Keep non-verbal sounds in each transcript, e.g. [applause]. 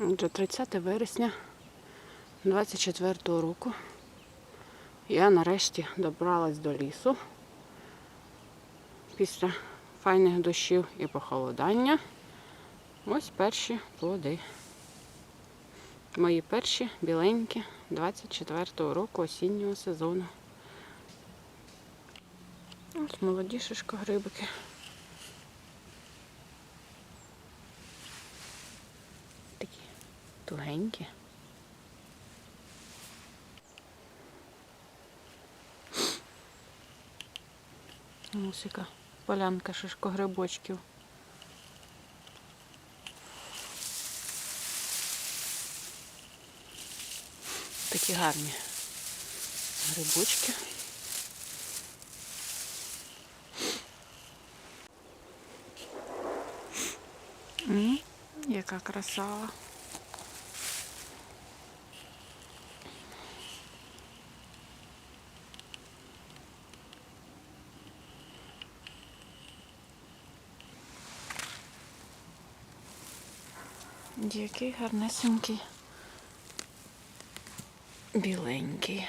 Отже, 30 вересня 24 року я нарешті добралась до лісу після файних дощів і похолодання. Ось перші плоди. Мої перші біленькі 24 року осіннього сезону. Ось молоді шишкогрибики. Тугенькі. Ось яка полянка шишкогрибочків. Такі гарні грибочки. М, Яка краса. Який гарнесенький. Біленький.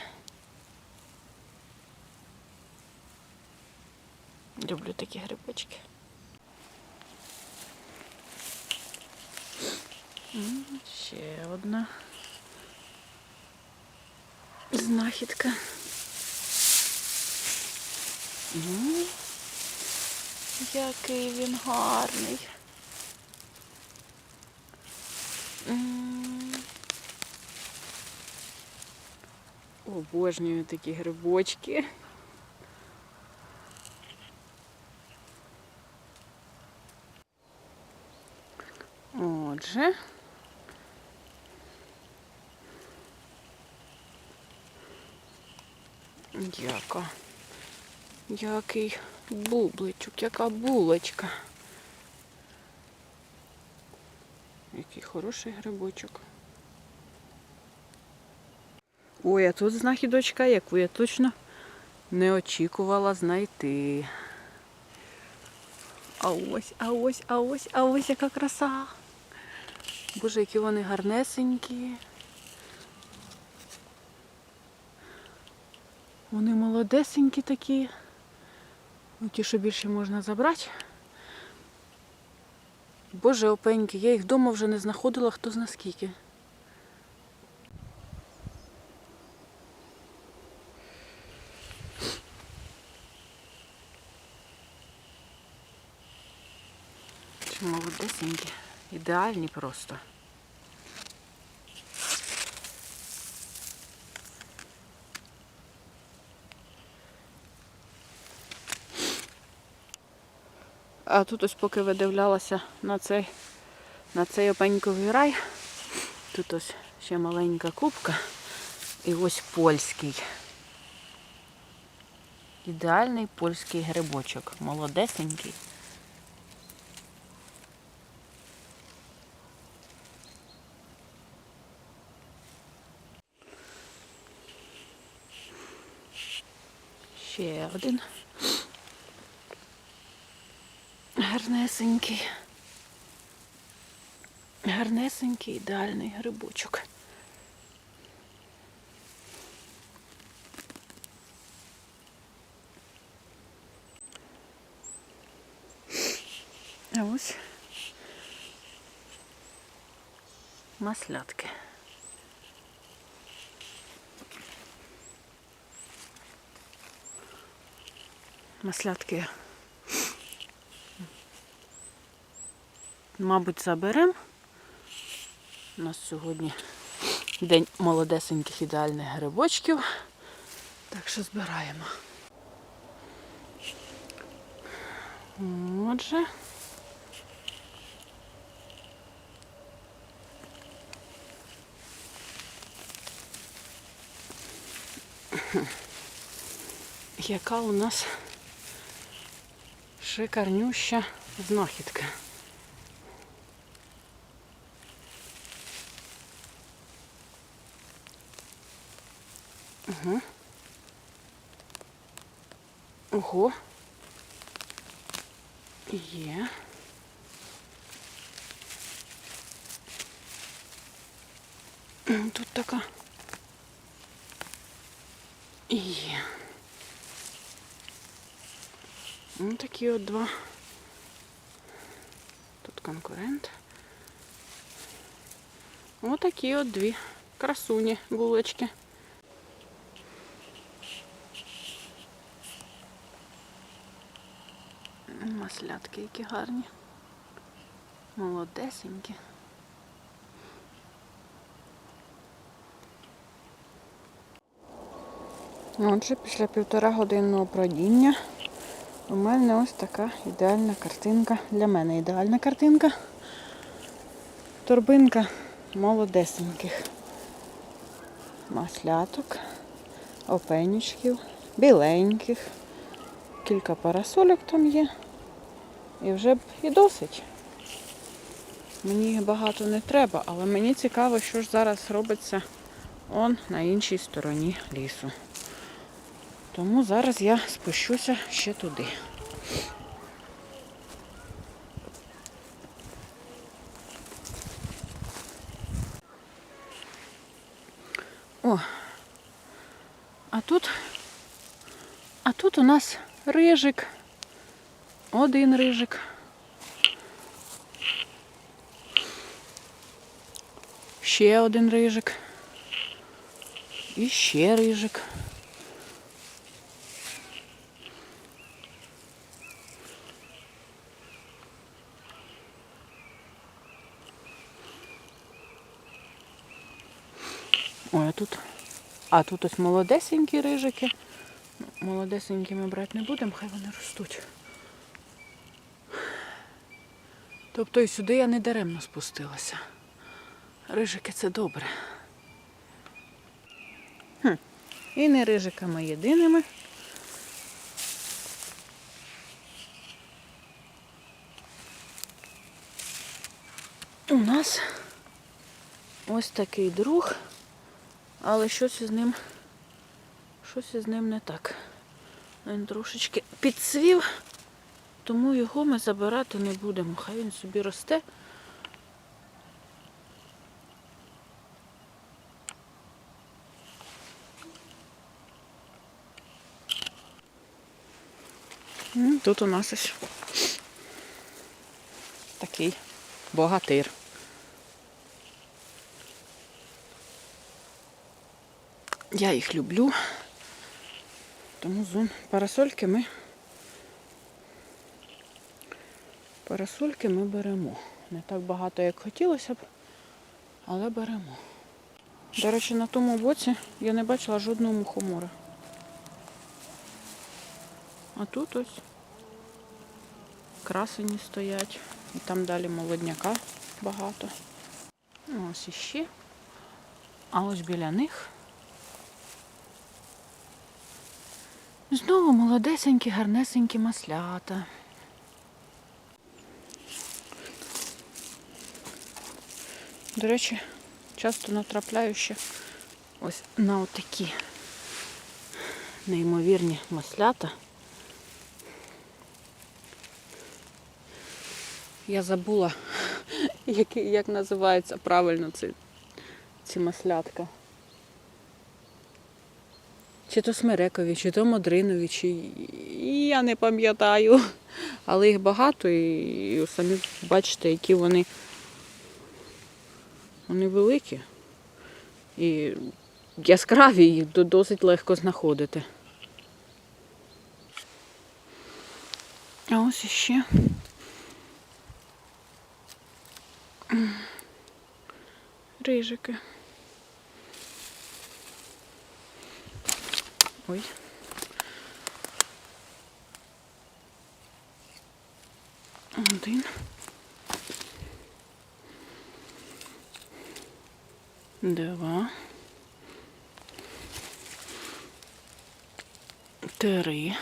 Люблю такі грибочки. Ще одна знахідка. Який він гарний. Обожнюю такі грибочки. Отже. Яка. Який бубличок, яка булочка. Який хороший грибочок. Ой, а тут знахідочка, яку я точно не очікувала знайти. А ось, а ось, а ось, а ось яка краса. Боже, які вони гарнесенькі. Вони молодесенькі такі. Ну, ті, що більше можна забрати. Боже опеньки, я їх вдома вже не знаходила, хто зна скільки. Чи молодесенькі, ідеальні просто. А тут ось поки видивлялася на цей, на цей опеньковий рай, тут ось ще маленька кубка і ось польський. Ідеальний польський грибочок, молодесенький. Ще один. Гарнесенький. Гарнесенький ідеальний грибочок. А ось маслятки. Маслятки Мабуть, заберемо. У нас сьогодні день молодесеньких ідеальних грибочків. Так що збираємо. Отже. Яка у нас шикарнюща знахідка. Угу. Ого. Є. Тут така. Є. Ось такі от два. Тут конкурент. Ось такі от дві красуні булочки. Маслятки які гарні. Молодесенькі. Отже, після півтора годинного бродіння у мене ось така ідеальна картинка. Для мене ідеальна картинка. Торбинка молодесеньких масляток, опенючків, біленьких. Кілька парасольок там є. І вже б і досить. Мені їх багато не треба, але мені цікаво, що ж зараз робиться он на іншій стороні лісу. Тому зараз я спущуся ще туди. О, а тут, а тут у нас рижик. Один рижик. Ще один рижик. І ще рижик. Ой, а тут. А тут ось молодесенькі рижики. Ну, Молодесенькі ми брати не будемо, хай вони ростуть. Тобто і сюди я не даремно спустилася. Рижики це добре. Хм. І не рижиками єдиними. У нас ось такий друг, але щось із ним, щось із ним не так. Він трошечки підсвів, тому його ми забирати не будемо. Хай він собі росте. Тут у нас ось такий богатир. Я їх люблю. Тому зон парасольки ми парасольки ми беремо. Не так багато, як хотілося б, але беремо. До речі, на тому боці я не бачила жодного мухомора. А тут ось красені стоять. І там далі молодняка багато. Ось іще. А ось біля них знову молодесенькі, гарнесенькі маслята. До речі, часто натрапляю ще ось на отакі неймовірні маслята. Я забула, [laughs] як, як називається правильно ці, ці маслятка. Чи то смерекові, чи то модринові, чи я не пам'ятаю. Але їх багато і самі бачите, які вони, вони великі. І яскраві їх досить легко знаходити. А ось іще. Рижики. Ой. Один. Два. Три.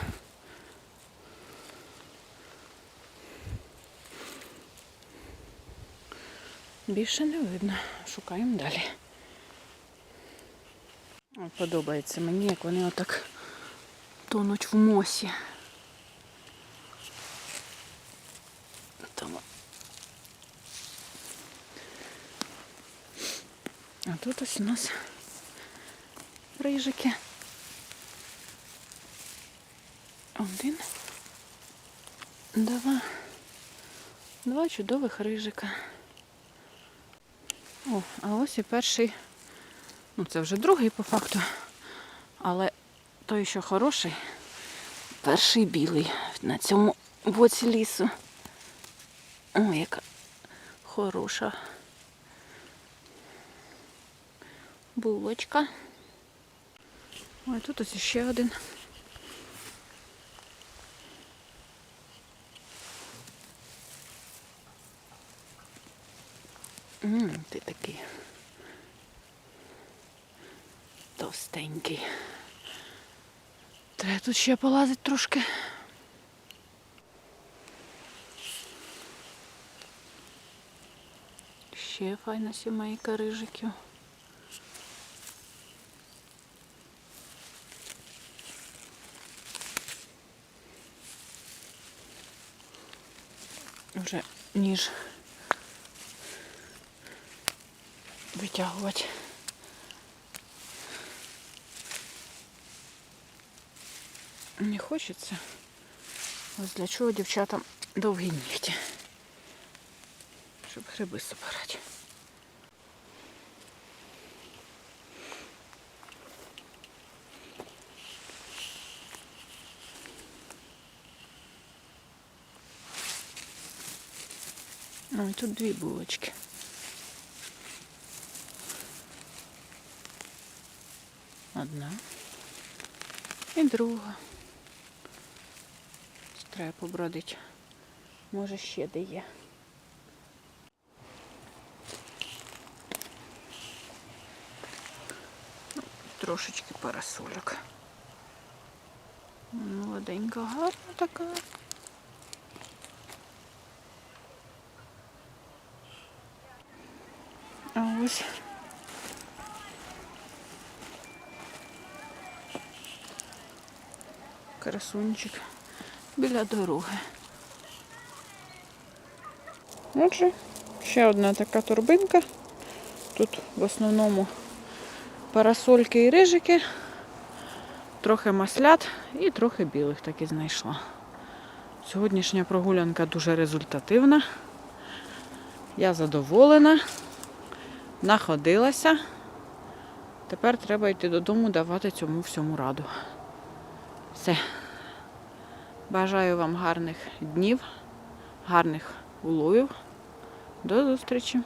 Більше не видно. Шукаємо далі. Подобається мені, як вони отак тонуть в мосі. Там. А тут ось у нас рижики. Один. Два. Два чудових рижика. О, а ось і перший. Ну, це вже другий по факту. Але той, що хороший, перший білий на цьому боці лісу. О, яка хороша булочка. Ой, тут ось ще один. М, ти такий товстенький. Треба тут ще полазить трошки. Ще файна сімейка рижиків. Вже ніж витягувати. Не хочеться. Ось для чого дівчатам довгі нігті. Щоб гриби собирати. Ну і тут дві булочки. Одна і друга. Треба побродити. Може ще де є. Трошечки парасольок. Молоденька, гарна така. А ось. Красунчик біля дороги. Отже, ще одна така торбинка. Тут в основному парасольки і рижики, трохи маслят і трохи білих так і знайшла. Сьогоднішня прогулянка дуже результативна. Я задоволена, находилася. Тепер треба йти додому, давати цьому всьому раду. Все. Бажаю вам гарних днів, гарних уловів. До зустрічі!